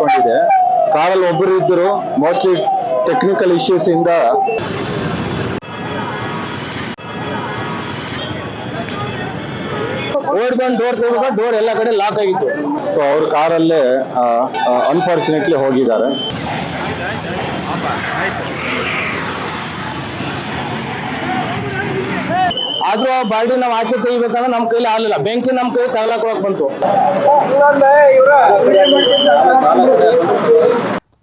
ಹತ್ಕೊಂಡಿದೆ ಕಾರಲ್ಲಿ ಒಬ್ಬರು ಇದ್ದರು. ಮೋಸ್ಟ್ಲಿ ಟೆಕ್ನಿಕಲ್ ಇಶ್ಯೂಸ್ ಇಂದ ಓಡ್ ಬಂದು ಡೋರ್ ತೆಗೆದಾಗ ಡೋರ್ ಎಲ್ಲ ಕಡೆ ಲಾಕ್ ಆಗಿತ್ತು. ಸೊ ಅವ್ರ ಕಾರಲ್ಲೇ ಅನ್ಫಾರ್ಚುನೇಟ್ಲಿ ಹೋಗಿದ್ದಾರೆ. ಆದ್ರೂ ಆ ಬಾಡಿ ನಾವು ಆಚೆ ತೆಗಿಬೇಕಂದ್ರೆ ನಮ್ಮ ಕೈಲಿ ಆಗ್ಲಿಲ್ಲ. ಬೆಂಕಿ ನಮ್ಮ ಕೈ ತಗಲಾಕ್ ಹೋಗಕ್ ಬಂತು.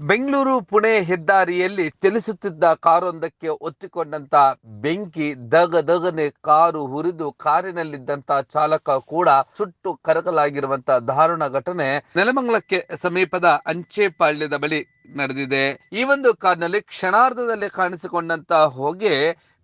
ಬೆಂಗಳೂರು ಪುಣೆ ಹೆದ್ದಾರಿಯಲ್ಲಿ ಚಲಿಸುತ್ತಿದ್ದ ಕಾರೊಂದಕ್ಕೆ ಒತ್ತಿಕೊಂಡಂತ ಬೆಂಕಿ ದಗ ದಗನೆ ಕಾರು ಹುರಿದು ಕಾರಿನಲ್ಲಿದ್ದಂತ ಚಾಲಕ ಕೂಡ ಸುಟ್ಟು ಕರಕಲಾಗಿರುವಂತ ದಾರುಣ ಘಟನೆ ನೆಲಮಂಗಲಕ್ಕೆ ಸಮೀಪದ ಅಂಚೆಪಾಳ್ಯದ ಬಳಿ ನಡೆದಿದೆ. ಈ ಒಂದು ಕಾರ್ನಲ್ಲಿ ಕ್ಷಣಾರ್ಧದಲ್ಲಿ ಕಾಣಿಸಿಕೊಂಡಂತ ಹೊಗೆ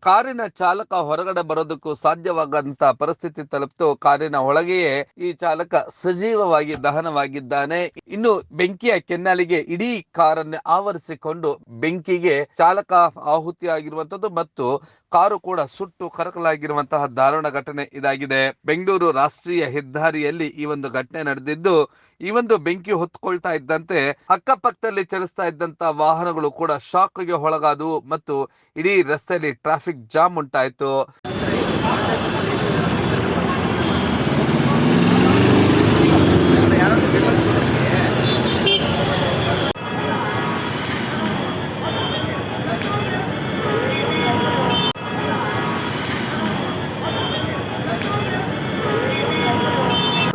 ಕಾರಿನ ಚಾಲಕ ಹೊರಗಡೆ ಬರೋದಕ್ಕೂ ಸಾಧ್ಯವಾಗದಂತ ಪರಿಸ್ಥಿತಿ ತಲುಪಿತು. ಕಾರಿನ ಒಳಗೆಯೇ ಈ ಚಾಲಕ ಸಜೀವವಾಗಿ ದಹನವಾಗಿದ್ದಾನೆ. ಇನ್ನು ಬೆಂಕಿಯ ಕೆನ್ನಾಲಿಗೆ ಇಡೀ ಕಾರನ್ನು ಆವರಿಸಿಕೊಂಡು ಬೆಂಕಿಗೆ ಚಾಲಕ ಆಹುತಿಯಾಗಿರುವಂತದ್ದು ಮತ್ತು ಕಾರು ಕೂಡ ಸುಟ್ಟು ಕರಕಲಾಗಿರುವಂತಹ ದಾರುಣ ಘಟನೆ ಇದಾಗಿದೆ. ಬೆಂಗಳೂರು ರಾಷ್ಟ್ರೀಯ ಹೆದ್ದಾರಿಯಲ್ಲಿ ಈ ಒಂದು ಘಟನೆ ನಡೆದಿದ್ದು, ಈ ಒಂದು ಬೆಂಕಿ ಹೊತ್ಕೊಳ್ತಾ ಇದ್ದಂತೆ ಅಕ್ಕಪಕ್ಕದಲ್ಲಿ ಇದ್ದಂತ ವಾಹನಗಳು ಕೂಡ ಶಾಕ್ಗೆ ಒಳಗಾದವು ಮತ್ತು ಇಡೀ ರಸ್ತೆಯಲ್ಲಿ ಟ್ರಾಫಿಕ್ ಜಾಮ್ ಉಂಟಾಯಿತು.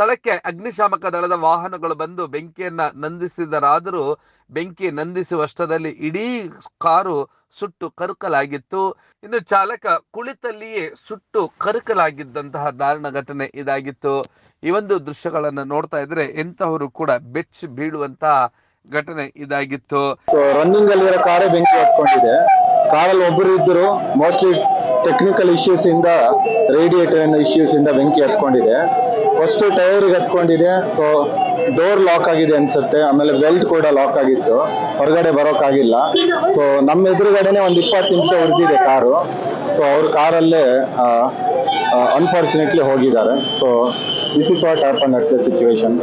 ಸ್ಥಳಕ್ಕೆ ಅಗ್ನಿಶಾಮಕ ದಳದ ವಾಹನಗಳು ಬಂದು ಬೆಂಕಿಯನ್ನ ನಂದಿಸಿದರಾದರೂ ಬೆಂಕಿ ನಂದಿಸುವಷ್ಟರಲ್ಲಿ ಇಡೀ ಕಾರು ಸುಟ್ಟು ಕರುಕಲಾಗಿತ್ತು. ಇನ್ನು ಚಾಲಕ ಕುಳಿತಲ್ಲಿಯೇ ಸುಟ್ಟು ಕರುಕಲಾಗಿದ್ದಂತಹ ದಾರುಣ ಘಟನೆ ಇದಾಗಿತ್ತು. ಈ ಒಂದು ದೃಶ್ಯಗಳನ್ನು ನೋಡ್ತಾ ಇದ್ರೆ ಎಂತಹವರು ಕೂಡ ಬೆಚ್ಚಿ ಬೀಳುವಂತಹ ಘಟನೆ ಇದಾಗಿತ್ತು. ರನ್ನಿಂಗ್ ಅಲ್ಲಿರೋ ಕಾರೇ ಬೆಂಕಿ ಹತ್ಕೊಂಡಿದೆ. ಕಾರಲ್ಲಿ ಒಬ್ಬರು ಇದ್ದರು. ಮೋಸ್ಟ್ಲಿ ಟೆಕ್ನಿಕಲ್ ಇಶ್ಯೂಸ್ ಇಂದ ರೇಡಿಯೇಟರ್ ಇಶ್ಯೂಸ್ ಇಂದ ಬೆಂಕಿ ಹತ್ಕೊಂಡಿದೆ. ಫಸ್ಟ್ ಟೈರ್ಗೆ ಹತ್ಕೊಂಡಿದೆ. ಸೊ ಡೋರ್ ಲಾಕ್ ಆಗಿದೆ ಅನ್ಸುತ್ತೆ. ಆಮೇಲೆ ಬೆಲ್ಟ್ ಕೂಡ ಲಾಕ್ ಆಗಿತ್ತು. ಹೊರಗಡೆ ಬರೋಕ್ಕಾಗಿಲ್ಲ ಸೊ ನಮ್ಮ ಎದುರುಗಡೆನೆ ಒಂದು ಇಪ್ಪತ್ತು ನಿಮಿಷ ಉಳಿದಿದೆ ಕಾರು. ಸೊ ಅವ್ರ ಕಾರಲ್ಲೇ ಅನ್ಫಾರ್ಚುನೇಟ್ಲಿ ಹೋಗಿದ್ದಾರೆ. So this is what happen at the situation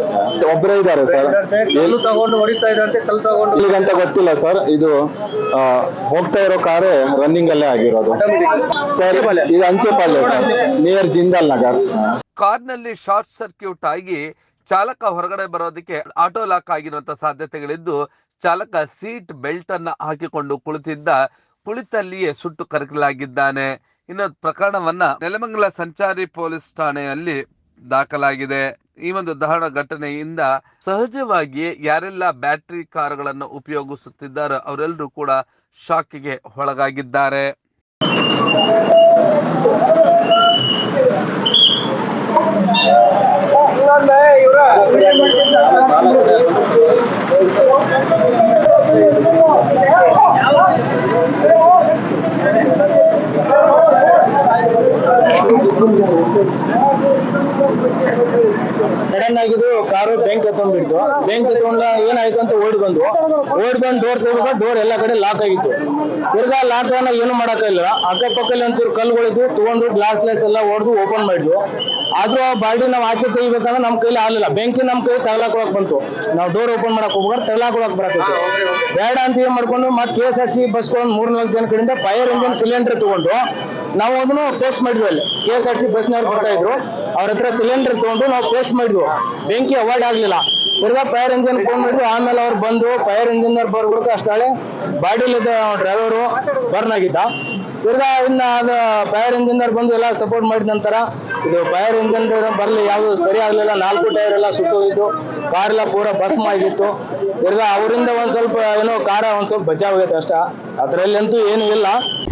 ಒಬ್ಬರೇ ಇದ್ದಾರೆ ಸರ್ ಕಲ್ಲು ತಗೊಂಡು ಹೊಡಿತಾ ಇದ್ದಾರೆ ಕಲ್ಲು ತಗೊಂಡು ಇಲ್ಲಿಗಂತ ಗೊತ್ತಿಲ್ಲ ಸರ್ ಇದು ಆ, ಹೋಗ್ತಾ ಇರೋ ಕಾರೇ ರನ್ನಿಂಗ್ ಅಲ್ಲೇ ಆಗಿರೋದು. ಸರ್ ಇದು ಅಂಚೆಪಾಳ್ಯ ನಿಯರ್ ಜಿಂದಾಲ್ ನಗರ್ ಕಾರ್ನಲ್ಲಿ ಶಾರ್ಟ್ ಸರ್ಕ್ಯೂಟ್ ಆಗಿ ಚಾಲಕ ಹೊರಗಡೆ ಬರೋದಕ್ಕೆ ಆಟೋ ಲಾಕ್ ಆಗಿರುವಂತ ಸಾಧ್ಯತೆಗಳಿದ್ದು ಚಾಲಕ ಸೀಟ್ ಬೆಲ್ಟ್ ಅನ್ನ ಹಾಕಿಕೊಂಡು ಕುಳಿತಿದ್ದ ಕುಳಿತಲ್ಲಿಯೇ ಸುಟ್ಟು ಕರಕಲಾಗಿದ್ದಾನೆ. ಇನ್ನೊಂದು ಪ್ರಕರಣವನ್ನ ನೆಲಮಂಗಲ ಸಂಚಾರಿ ಪೊಲೀಸ್ ಠಾಣೆಯಲ್ಲಿ ದಾಖಲಾಗಿದೆ. ಈ ಒಂದು ದಹನ ಘಟನೆಯಿಂದ ಸಹಜವಾಗಿಯೇ ಯಾರೆಲ್ಲ ಬ್ಯಾಟರಿ ಕಾರುಗಳನ್ನು ಉಪಯೋಗಿಸುತ್ತಿದ್ದಾರೋ ಅವರೆಲ್ಲರೂ ಕೂಡ ಶಾಕಿಗೆ ಒಳಗಾಗಿದ್ದಾರೆ. ಆಗಿದ್ದು ಕಾರು ಬ್ಯಾಂಕ್ ಎತ್ಕೊಂಡ್ಬಿಡ್ತು ಬ್ಯಾಂಕ್ ಎತ್ಕೊಂಡ ಏನಾಯ್ತು ಅಂತ ಓಡಿ ಬಂದು ಓಡ್ ಬಂದು ಡೋರ್ ತೆಗೆದ ಡೋರ್ ಎಲ್ಲ ಕಡೆ ಲಾಕ್ ಆಗಿತ್ತು. ತಿರ್ಗಾ ಲಾಕ್ ಅನ್ನ ಏನು ಮಾಡಕ್ಕಿಲ್ಲ ಅಕ್ಕಪಕ್ಕದಲ್ಲಿ ಒಂಚೂರು ಕಲ್ಲುಗಳಿದ್ದು ತಗೊಂಡು ಗ್ಲಾಸ್ ಗ್ಲಾಸ್ ಎಲ್ಲ ಹೊಡೆದು ಓಪನ್ ಮಾಡಿದ್ವು. ಆದ್ರೂ ಆ ಬಾಡಿ ನಾವು ಆಚೆ ತೆಗಿಬೇಕಂದ್ರೆ ನಮ್ಮ ಕೈಲಿ ಆಗ್ಲಿಲ್ಲ. ಬೆಂಕಿ ನಮ್ಮ ಕೈ ತಗಲಾಕ್ ಹೋಗಕ್ ಬಂತು. ನಾವು ಡೋರ್ ಓಪನ್ ಮಾಡಕ್ ಹೋಗ್ಬಾರ ತಗಲಾಕ್ ಹೋಗಕ್ ಬರತ್ತಿತ್ತು ಬೇಡ ಅಂತ ಏನ್ ಮಾಡ್ಕೊಂಡು ಮತ್ತೆ ಕೆ ಎಸ್ ಆರ್ ಸಿ ಬಸ್ಗಳನ್ನ ಮೂರ್ ನಾಲ್ಕು ಜನ ಕಡೆಯಿಂದ ಫೈರ್ ಇಂಜಿನ್ ಸಿಲಿಂಡರ್ ತಗೊಂಡು, ನಾವು ಅದನ್ನು ಪೋಸ್ಟ್ ಮಾಡಿದ್ವಿ ಅಲ್ಲಿ. ಕೆ ಎಸ್ ಆರ್ ಸಿ ಬಸ್ನವ್ರು ಬರ್ತಾ ಇದ್ರು. ಅವ್ರ ಹತ್ರ ಸಿಲಿಂಡರ್ ತಗೊಂಡು ನಾವು ಪೋಸ್ಟ್ ಮಾಡಿದ್ವು. ಬೆಂಕಿ ಅವಾಯ್ಡ್ ಆಗ್ಲಿಲ್ಲ. ತಿರ್ಗಾ ಫೈರ್ ಇಂಜಿನ್ ಫೋನ್ ಮಾಡಿದ್ವಿ. ಆಮೇಲೆ ಅವ್ರು ಬಂದು ಫೈರ್ ಇಂಜಿನಿಯರ್ ಬರ್ಬಿಡ್ಕ ಅಷ್ಟಾಳೆ ಬಾಡಿಲಿದ್ದ ಡ್ರೈವರು ಬರ್ನ್ ಆಗಿದ್ದ. ತಿರ್ಗಾ ಇನ್ನ ಅದು ಫೈರ್ ಇಂಜಿನಿಯರ್ ಬಂದು ಎಲ್ಲ ಸಪೋರ್ಟ್ ಮಾಡಿದ ನಂತರ ಇದು ಫೈರ್ ಇಂಜಿನ್ ಬರ್ಲಿ ಯಾವುದು ಸರಿ ಆಗ್ಲಿಲ್ಲ. ನಾಲ್ಕು ಟೈರ್ ಎಲ್ಲ ಸುಟ್ಟೋಗಿತ್ತು ಕಾರ್ ಎಲ್ಲ ಪೂರ ಬಸ್ ಆಗಿತ್ತು. ತಿರ್ಗಾ ಅವರಿಂದ ಒಂದ್ ಸ್ವಲ್ಪ ಏನೋ ಕಾರ ಒಂದ್ ಸ್ವಲ್ಪ ಬಚಾವ್ ಆಗೈತೆ ಅಷ್ಟ. ಅದ್ರಲ್ಲಂತೂ ಏನು ಇಲ್ಲ.